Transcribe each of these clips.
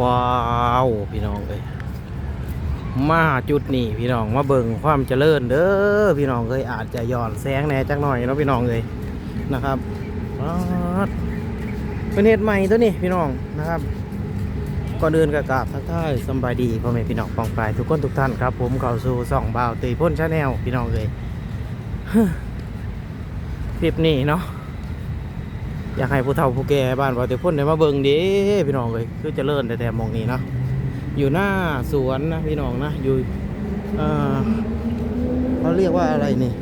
ว้าวพี่น้องเอ้ยมาจุดนี้พี่น้องมาเบิ่งความเจริญเด้อพี่น้องเอ้ยอาจจะย้อนแสงแหน่จักหน่อยเนาะพี่น้องเอ้ยนะครับเป็นเหตุใหม่ตัวนี้พี่น้องนะครับก่อนอื่นกะกาบทักทายสบายดีพ่อแม่พี่น้องปองปลายทุกคนทุกท่านครับ ผมเข้าสู่สองบ่าวตีพ่นชาแนลพี่น้องเอ้ยคลิปนี้เนาะ อยากให้ผู้เฒ่าผู้แก่บ้านบ่าวแต่พ่นได้มาเบิ่งดิพี่น้องเลยคือเจะเลิ่นแต่แต่มองนี้เนาะอยู่หน้าสวนนะพี่น้องนะอยู่เอ่อเขาเรียกว่าอะไรนี่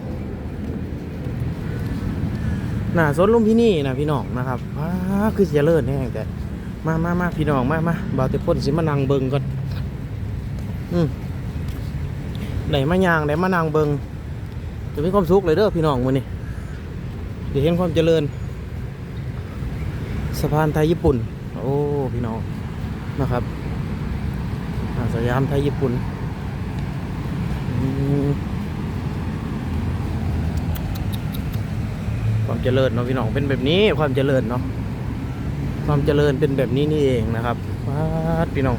หน้าสวนลุมพินี่นะพี่น้องนะครับว้าคือเจะเลิ่นแห้งแต่มามามาพี่น้องมามาบ่าวแต่พ่นสิมานั่งเบิ่งก่อนอืมได้มายางได้มานั่งเบิ่งจะมีความสุขเลยเด้อพี่น้องมื้อนี้เดี๋ยวเห็นความเจริญ สะพานไทยญี่ปุ่น โอ้พี่น้องนะครับอาสยามไทยญี่ปุ่นความเจริญเนาะพี่น้องเป็นแบบนี้ความเจริญเนาะความเจริญเป็นแบบนี้นี่เองนะครับว้าดพี่น้อง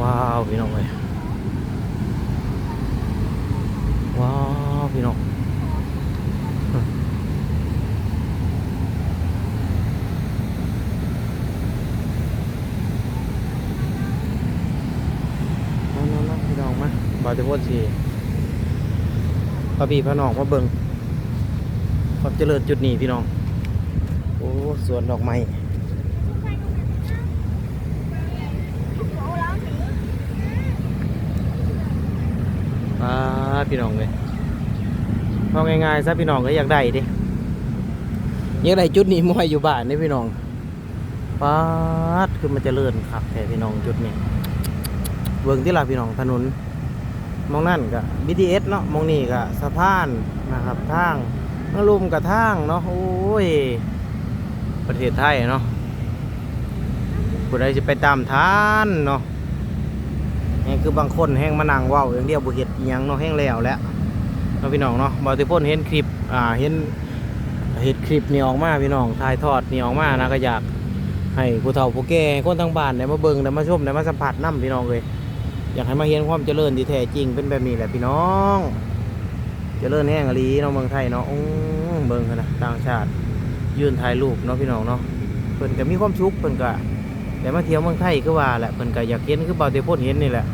ว้าวพี่น้องเลยว้าวพี่น้อง น้องน้องพี่น้อง มาบาจะพูดสิพระพี่พระน้องมาเบิงความเจริญจุดนี้พี่น้อง โอ้สวนดอกไม้อ่าพี่น้องเลยเอาง่ายๆซะพี่น้องก็อยากได้ดิอยากได้จุดนี้มวยอยู่บ้านนี่พี่น้องป๊าดคือมันจะเจริญครับแท้พี่น้องจุดนี้เบิ่งที่ลาพี่น้องถนน มองนั่นก็ BTS เนาะมองนี่ก็สะพานนะครับทางนั่งลุมกับทางเนาะโอ้ย ประเทศไทยเนาะผู้ใดจะไปตามทานเนาะแห่งคือบางคนแห่งมานั่งว้าอย่างเดียวบ่เฮ็ดยังเนาะแห่งแล้วแหล้วเนาะพี่น้องเนาะบ่ติพ่นเห็นคลิปอ่าเห็นเห็นคลิปนี่ออกมาพี่น้องถ่ายทอดนี่ออกมานะก็อยากให้ผู้เฒ่าผู้แก่คนทั้งบ้านได้มาเบิ่งได้มาชมได้มาสัมผัสนํพี่น้องเลย อยากให้มาเห็นความเจริญที่แท้จริงเป็นแบบนี้แหละพี่น้อง เจริญแห้งอหลีเนาะเมืองไทยเนาะอื้อเบิ่งนะต่างชาติ ยืนถ่ายรูปเนาะพี่น้องเนาะเพิ่นก็มีความสุขเพิ่นก็แต่มาเที่ยวเมืองไทยคือว่าแหละเพิ่นก็อยากเห็นคือเบาเตพ่นเห็นนี่แหละ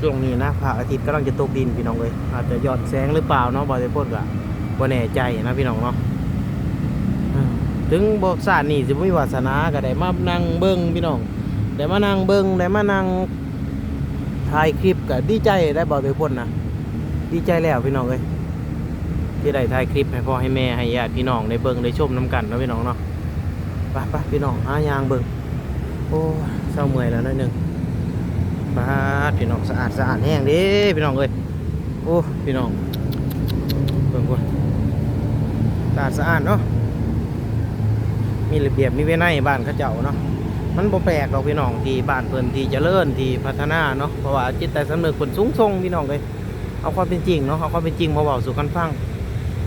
ช่วงนี้นะพระอาทิตย์กำลังจะตกดินพี่น้องเลยอาจจะหยอดแสงหรือเปล่าเนาะเบาเตพ่นก็บ่แน่ใจนะพี่น้องเนาะถึงบอกศาสถ์นี่สิบ่มีวาสนาก็ได้มานั่งเบิ่งพี่น้องได้มานั่งเบิ่งได้มานั่ง ถ่ายคลิปก็ดีใจได้บอกทุกคนนะดีใจแล้วพี่น้องเอ้ยที่ได้ถ่ายคลิปให้พ่อให้แม่ให้ญาติพี่น้องได้เบิ่งได้ชมน้ำกันนะพี่น้องเนาะไปไปพี่น้องหายางเบิ่งโอ้เศร้าเมื่อยแล้วนิดนึงบาดพี่น้องสะอาดสะอาดแห้งดิพี่น้องเอ้ยโอ้พี่น้องเบิ่งก่อนสะอาดสะอาดเนาะมีระเบียบมีวินัยบ้านเขาเจ้าเนาะ มันบ่แปลกหรอกพี่น้องที่บ้านเพิ่นที่เจริญที่พัฒนาเนาะเพราะว่าจิตใต้สำนึกเพิ่นสูงส่งพี่น้องเลยเอาความเป็นจริงเนาะเอาความเป็นจริงมาเว้าสู่กันฟัง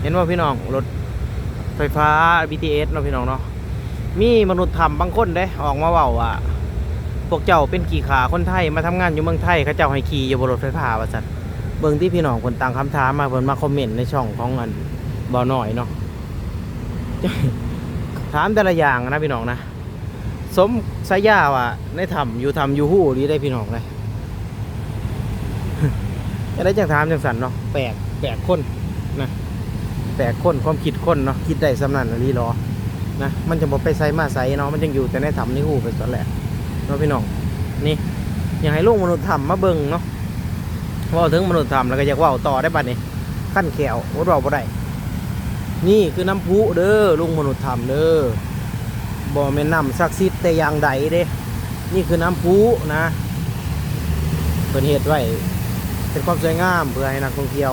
เห็นว่าพี่น้องรถไฟฟ้า BTS เนาะพี่น้องเนาะมีมนุษย์ธรรมบางคนเด้ออกมาเว้าว่าพวกเจ้าเป็นกี่ขาคนไทยมาทำงานอยู่เมืองไทยเขาเจ้าให้ขี่อยู่บนรถไฟฟ้าว่าซั่นเบิ่งที่พี่น้องเพิ่นตั้งคำถามมาเพิ่นมาคอมเมนต์ในช่องของอันบ่น้อยเนาะถามแต่ละอย่างนะพี่น้องนะ สมสายาว่ะในถ้ำอยู่ถ้ำอยู่หู้ดีได้พี่น้องเลยจะได้จังถามจังสันเนาะแปลกแปลกคนนะแปลกคนความคิดคนเนาะคิดได้สำนันรีรอนะมันจะบอกไปไซมาไซเนาะมันยังอยู่แต่ในถ้ำในหู้ไปตอนแรกเนาะพี่น้องนี่อยากให้ลูกมนุษย์ถ้ำมาเบิ่งเนาะเว่าถึงมนุษย์ถ้ำแล้วก็อยากว่าต่อได้บัดนี้ขั้นแขววดเว่าบ่ได้นี่คือน้ำพุเด้อลุงมนุษย์ถ้ำเด้อ บ่แม่นน้ำศักดิ์สิทธิ์แต่อย่างใดเด้ นี่คือน้ำพุนะเพิ่นเฮ็ดไว้เป็นความสวยงามเพื่อให้นักท่องเที่ยว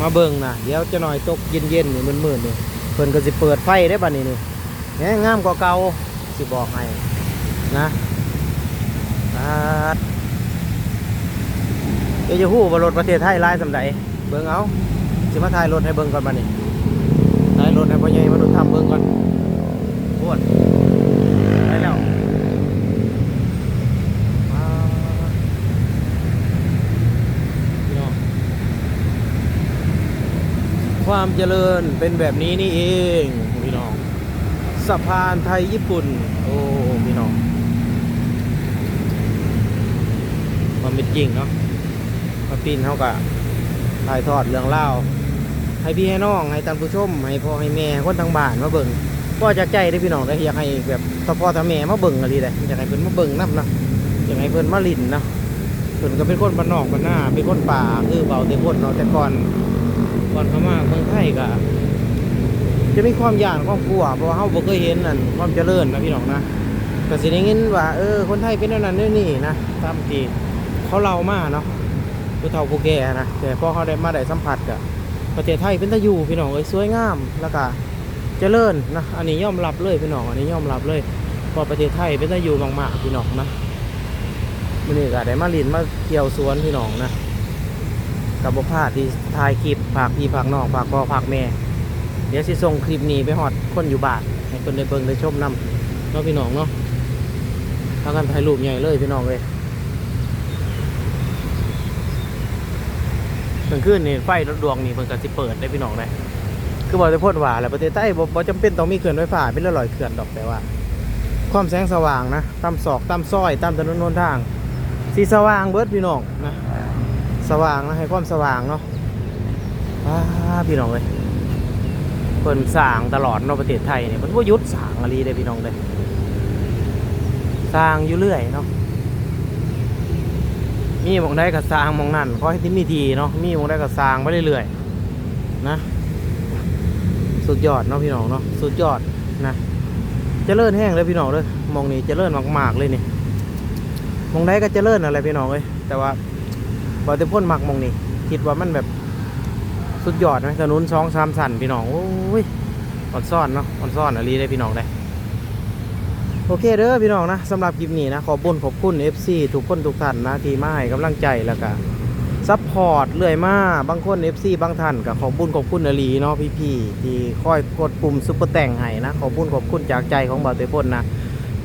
มาเบิ่งนะเดี๋ยวจะหน่อยตกเย็นๆนี่มืดๆนี่เพิ่นก็สิเปิดไฟได้บัดนี้นี่แหมงามกว่าเก่าสิบอกให้นะเดี๋ยวจะฮู้ว่ารถประเทศไทยลายสำใดเบิ่งเอาสิมาถ่ายรถให้เบิ่งก่อนบัดนี้ถ่ายรถให้พ่อใหญ่มาดูทำเบิ่งก่อน พวดได้แล้วอ่าพี่น้อง ความเจริญเป็นแบบนี้นี่เองพี่น้องสะพานไทยญี่ปุ่น โอ้พี่น้องความเป็นจริงเนาะมาปีนเขากะถ่ายทอดเรื่องเล่าให้พี่ให้น้องให้ท่านผู้ชมให้พ่อให้แม่คนทางบ้านมาเบิ่งก็จากใจได้พี่น้องได้อยากให้แบบถ้าพ่อถ้าแม่มาเบิ่งอะไรเลยอยากให้เพิ่นมาเบิ่งนับนะอยากให้เพิ่นมาลินนะเพิ่นก็เป็นคนบ้านนอกบ้านหน้าเป็นคนป่าคือเบาแต่คนเนาะแต่ก่อน ก่อนเข้ามาเมืองไทยก็จะมีความยานความกลัวเพราะว่าเฮาบ่เคยเห็นนั่นความเจริญนะพี่น้องนะก็สิได้ยินว่าเออคนไทยเป็นนวนั้นแนวนี้นะตามที่เขาเล่ามาเนาะผู้เฒ่าผู้แก่นะแต่พอเขาได้มาได้สัมผัสกับประเทศไทยเป็นตะอยู่พี่น้องเอ้ยสวยงามแล้วก็เจริญนะอันนี้ยอมรับเลยพี่น้องอันนี้ยอมรับเลยพอประเทศไทยเป็นตะอยู่มากๆพี่น้องนะมื้อนี้ก็ได้มาลินมาเที่ยวสวนพี่น้องนะ กับบพลาดที่ถ่ายคลิปฝากพี่ฝากน้องฝากพ่อฝากแม่ เดี๋ยวสิส่งคลิปนี้ไปฮอดคนอยู่บานให้คนได้เบิ่งได้ชมนํเนาะพี่น้องเนาะพากันถ่ายรูปใหญ่เลยพี่น้องเลยกลางคืนนี่ไฟรถดวงนี่เพิ่นก็สิเปิดได้พี่น้องได้คือบอกจะพูดว่าแหละประเทศใต้บ่บ่จำเป็นต้องมีเขื่อนไฟฟ้าเป็นละลอยเขื่อนดอกแต่ว่า ความแสงสว่างนะตามศอกตามซอยตามถนนหนทางสีสว่างเบิดพี่น้องนะ สว่างนะให้ความสว่างเนาะว้าพี่น้องเลยเพิ่นสร้างตลอดเนาะประเทศไทยเนี่มันบ่หยุดสร้างอะไรได้พี่น้องเลยสร้างอยู่เรื่อยเนาะมีมองได้ก็สร้างมองนั่นขอให้ที่มีทีเนาะมีมองได้ก็สร้างไปเรื่อยๆนะสุดยอดเนาะพี่น้องเนาะสุดยอดนะเจริญแห้งเลยพี่น้องเลยมองนี่เจริญมากๆเลยนี่มองได้ก็เจริญอะไรพี่น้องเลยแต่ว่า บอแต่พ่นมักมองนี่คิดว่ามันแบบสุดยอดนะถนนสองสามสันพี่น้อง โอ้ยอ่อนซ่อนเนาะอ่อนซ่อนอะไรได้พี่น้องได้โอเคเด้อพี่น้องนะสำหรับคลิปนี้นะขอบุญขอบคุณ FC ทุกคนทุกท่านนะที่มาให้กำลังใจแล้วก็ซัพพอร์ตเรื่อยมาบางคน FC บางท่านก็ขอบุญขอบคุณอลีเนาะพี่ๆที่คอยกดปุ่มซุปเปอร์แต่งให้นะขอบุญขอบคุณจากใจของบ่าวเตยพ่นนะ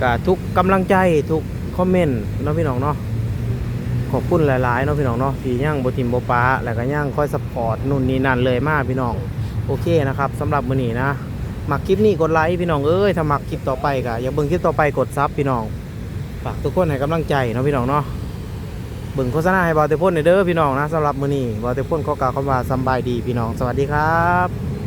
ก็ทุกกำลังใจทุกคอมเมนต์เนาะพี่น้องเนาะ ขอบคุณหลายๆเนาะพี่น้องเนาะที่ย่างบ่ทิมบปาแล้วก็ย่างคอยซัพพอร์ตนู่นนี่นั่นเลยมากพี่น้องโอเคนะครับสำหรับมื้อนี้นะมักคลิปนี้กดไลค์พี่น้องเอ้ยถ้ามักคลิปต่อไปก็อย่าเบิ่งคลิปต่อไปกดซับพี่น้องฝากทุกคนให้กำลังใจเนาะพี่น้องเนาะเบิ่งโฆษณาให้บอเตพ่นหน่อยเด้อพี่น้องนะสำหรับมื้อนี้บอเตพ่นขอกล่าวคำว่าสบายดีพี่น้อง สวัสดีครับ